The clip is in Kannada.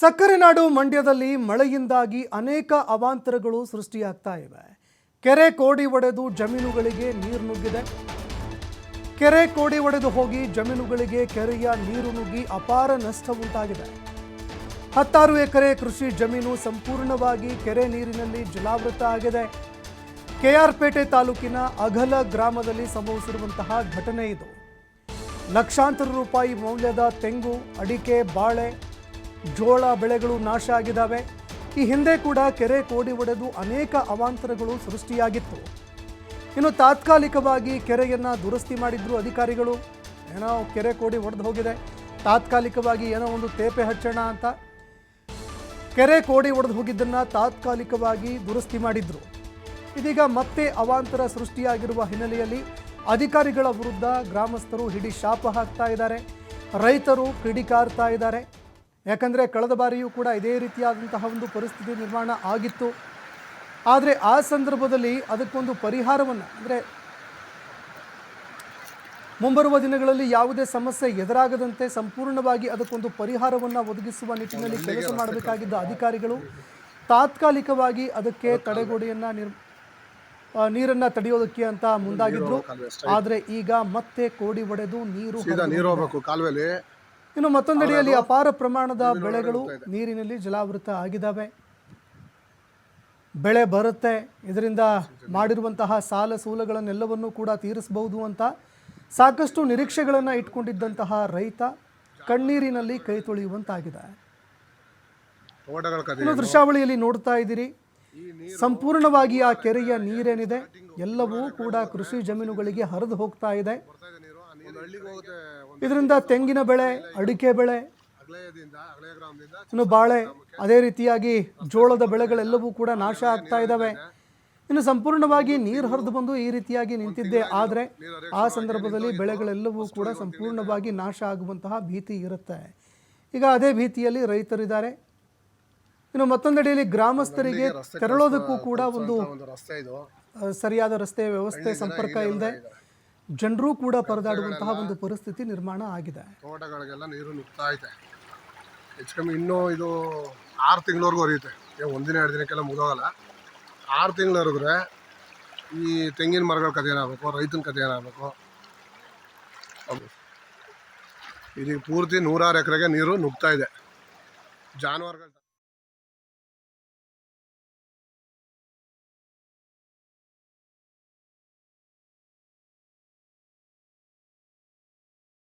ಸಕ್ಕರೆ ನಾಡು ಮಂಡ್ಯದಲ್ಲಿ ಮಳೆಯಿಂದಾಗಿ ಅನೇಕ ಅವಾಂತರಗಳು ಸೃಷ್ಟಿಯಾಗ್ತಾ ಇವೆ. ಕೆರೆ ಕೋಡಿ ಒಡೆದು ಜಮೀನುಗಳಿಗೆ ನೀರು ನುಗ್ಗಿದೆ. ಕೆರೆ ಕೋಡಿ ಒಡೆದು ಹೋಗಿ ಜಮೀನುಗಳಿಗೆ ಕೆರೆಯ ನೀರು ನುಗ್ಗಿ ಅಪಾರ ನಷ್ಟ ಉಂಟಾಗಿದೆ. ಹತ್ತಾರು ಎಕರೆ ಕೃಷಿ ಜಮೀನು ಸಂಪೂರ್ಣವಾಗಿ ಕೆರೆ ನೀರಿನಲ್ಲಿ ಜಲಾವೃತ ಆಗಿದೆ. ಕೆಆರ್ಪೇಟೆ ತಾಲೂಕಿನ ಅಘಲ ಗ್ರಾಮದಲ್ಲಿ ಸಂಭವಿಸಿರುವಂತಹ ಘಟನೆ ಇದು. ಲಕ್ಷಾಂತರ ರೂಪಾಯಿ ಮೌಲ್ಯದ ತೆಂಗು, ಅಡಿಕೆ, ಬಾಳೆ, ಜೋಳ ಬೆಳೆಗಳು ನಾಶ ಆಗಿದ್ದಾವೆ. ಈ ಹಿಂದೆ ಕೂಡ ಕೆರೆ ಕೋಡಿ ಒಡೆದು ಅನೇಕ ಅವಾಂತರಗಳು ಸೃಷ್ಟಿಯಾಗಿತ್ತು. ಇನ್ನು ತಾತ್ಕಾಲಿಕವಾಗಿ ಕೆರೆಯನ್ನು ದುರಸ್ತಿ ಮಾಡಿದ್ರು ಅಧಿಕಾರಿಗಳು. ಏನೋ ಕೆರೆ ಕೋಡಿ ಒಡೆದು ಹೋಗಿದೆ. ತಾತ್ಕಾಲಿಕವಾಗಿ ಏನೋ ಒಂದು ತೇಪೆ ಹಚ್ಚೋಣ ಅಂತ. ಕೆರೆ ಕೋಡಿ ಒಡೆದು ಹೋಗಿದ್ದನ್ನು ತಾತ್ಕಾಲಿಕವಾಗಿ ದುರಸ್ತಿ ಮಾಡಿದ್ರು. ಇದೀಗ ಮತ್ತೆ ಅವಾಂತರ ಸೃಷ್ಟಿಯಾಗಿರುವ ಹಿನ್ನೆಲೆಯಲ್ಲಿ ಅಧಿಕಾರಿಗಳ ವಿರುದ್ಧ ಗ್ರಾಮಸ್ಥರು ಹಿಡಿ ಶಾಪ ಹಾಕ್ತಾ ಇದ್ದಾರೆ. ರೈತರು ಕಿಡಿಕಾರ್ತಾ ಇದ್ದಾರೆ. ಯಾಕಂದರೆ ಕಳೆದ ಬಾರಿಯೂ ಕೂಡ ಇದೇ ರೀತಿಯಾದಂತಹ ಒಂದು ಪರಿಸ್ಥಿತಿ ನಿರ್ಮಾಣ ಆಗಿತ್ತು. ಆದರೆ ಆ ಸಂದರ್ಭದಲ್ಲಿ ಅದಕ್ಕೊಂದು ಪರಿಹಾರವನ್ನು ಅಂದರೆ ಮುಂಬರುವ ದಿನಗಳಲ್ಲಿ ಯಾವುದೇ ಸಮಸ್ಯೆ ಎದುರಾಗದಂತೆ ಸಂಪೂರ್ಣವಾಗಿ ಅದಕ್ಕೊಂದು ಪರಿಹಾರವನ್ನು ಒದಗಿಸುವ ನಿಟ್ಟಿನಲ್ಲಿ ಕೆಲಸ ಮಾಡಬೇಕಾಗಿದ್ದ ಅಧಿಕಾರಿಗಳು ತಾತ್ಕಾಲಿಕವಾಗಿ ಅದಕ್ಕೆ ತಡೆಗೋಡೆಯನ್ನು ನಿರ್ ನೀರನ್ನ ತಡೆಯೋದಕ್ಕೆ ಅಂತ ಮುಂದಾಗಿದ್ರು. ಆದರೆ ಈಗ ಮತ್ತೆ ಕೋಡಿ ಒಡೆದು ನೀರು ನೀರು ಹೋಗಬೇಕು ಕಾಲುವೆಲಿ. ಇನ್ನು ಮತ್ತೊಂದೆಡೆಯಲ್ಲಿ ಅಪಾರ ಪ್ರಮಾಣದ ಬೆಳೆಗಳು ನೀರಿನಲ್ಲಿ ಜಲಾವೃತ ಆಗಿದ್ದಾವೆ. ಬೆಳೆ ಬರುತ್ತೆ. ಇದರಿಂದ ಮಾಡಿರುವಂತಹ ಸಾಲ ಸೂಲಗಳನ್ನೆಲ್ಲವನ್ನೂ ಕೂಡ ತೀರಿಸಬಹುದು ಅಂತ ಸಾಕಷ್ಟು ನಿರೀಕ್ಷೆಗಳನ್ನು ಇಟ್ಕೊಂಡಿದ್ದಂತಹ ರೈತ ಕಣ್ಣೀರಿನಲ್ಲಿ ಕೈ ತೊಳೆಯುವಂತಾಗಿದೆ. ಇನ್ನು ದೃಶ್ಯಾವಳಿಯಲ್ಲಿ ನೋಡ್ತಾ ಇದ್ದೀರಿ. ಸಂಪೂರ್ಣವಾಗಿ ಆ ಕೆರೆಯ ನೀರೇನಿದೆ, ಎಲ್ಲವೂ ಕೂಡ ಕೃಷಿ ಜಮೀನುಗಳಿಗೆ ಹರಿದು ಹೋಗ್ತಾ ಇದೆ. ಇದರಿಂದ ತೆಂಗಿನ ಬೆಳೆ, ಅಡಿಕೆ ಬೆಳೆ, ಇನ್ನು ಬಾಳೆ, ಅದೇ ರೀತಿಯಾಗಿ ಜೋಳದ ಬೆಳೆಗಳೆಲ್ಲವೂ ಕೂಡ ನಾಶ ಆಗ್ತಾ ಇದ್ದಾವೆ. ಇನ್ನು ಸಂಪೂರ್ಣವಾಗಿ ನೀರು ಹರಿದು ಬಂದು ಈ ರೀತಿಯಾಗಿ ನಿಂತಿದ್ದೆ ಆದರೆ ಆ ಸಂದರ್ಭದಲ್ಲಿ ಬೆಳೆಗಳೆಲ್ಲವೂ ಕೂಡ ಸಂಪೂರ್ಣವಾಗಿ ನಾಶ ಆಗುವಂತಹ ಭೀತಿ ಇರುತ್ತೆ. ಈಗ ಅದೇ ಭೀತಿಯಲ್ಲಿ ರೈತರಿದ್ದಾರೆ. ಇನ್ನು ಮತ್ತೊಂದೆಡೆಯಲ್ಲಿ ಗ್ರಾಮಸ್ಥರಿಗೆ ತೆರಳೋದಕ್ಕೂ ಕೂಡ ಒಂದು ಒಂದು ರಸ್ತೆ ಇದು. ಸರಿಯಾದ ರಸ್ತೆ ವ್ಯವಸ್ಥೆ ಸಂಪರ್ಕ ಇಲ್ಲದೆ ಜನರೂ ಕೂಡ ಪರದಾಡುವಂತಹ ಒಂದು ಪರಿಸ್ಥಿತಿ ನಿರ್ಮಾಣ ಆಗಿದೆ. ತೋಟಗಳಿಗೆಲ್ಲ ನೀರು ನುಗ್ತಾ ಐತೆ ಹೆಚ್ಚು ಕಮ್ಮಿ ಇನ್ನೂ ಇದು ಆರು ತಿಂಗಳವರೆಗೂ ಹರಿಯುತ್ತೆ. ಒಂದಿನ ಎರಡು ದಿನಕ್ಕೆಲ್ಲ ಮುಗಿದೋಗಲ್ಲ ಆರು ತಿಂಗಳವರೆಗೂ ಈ ತೆಂಗಿನ ಮರಗಳ ಕಥೆ ಏನಾಗಬೇಕು ರೈತನ ಕಥೆ ಏನಾಗಬೇಕು? ಇದೀಗ ಪೂರ್ತಿ ನೂರಾರು ಎಕರೆಗೆ ನೀರು ನುಗ್ತಾ ಇದೆ. ಜಾನುವಾರುಗಳು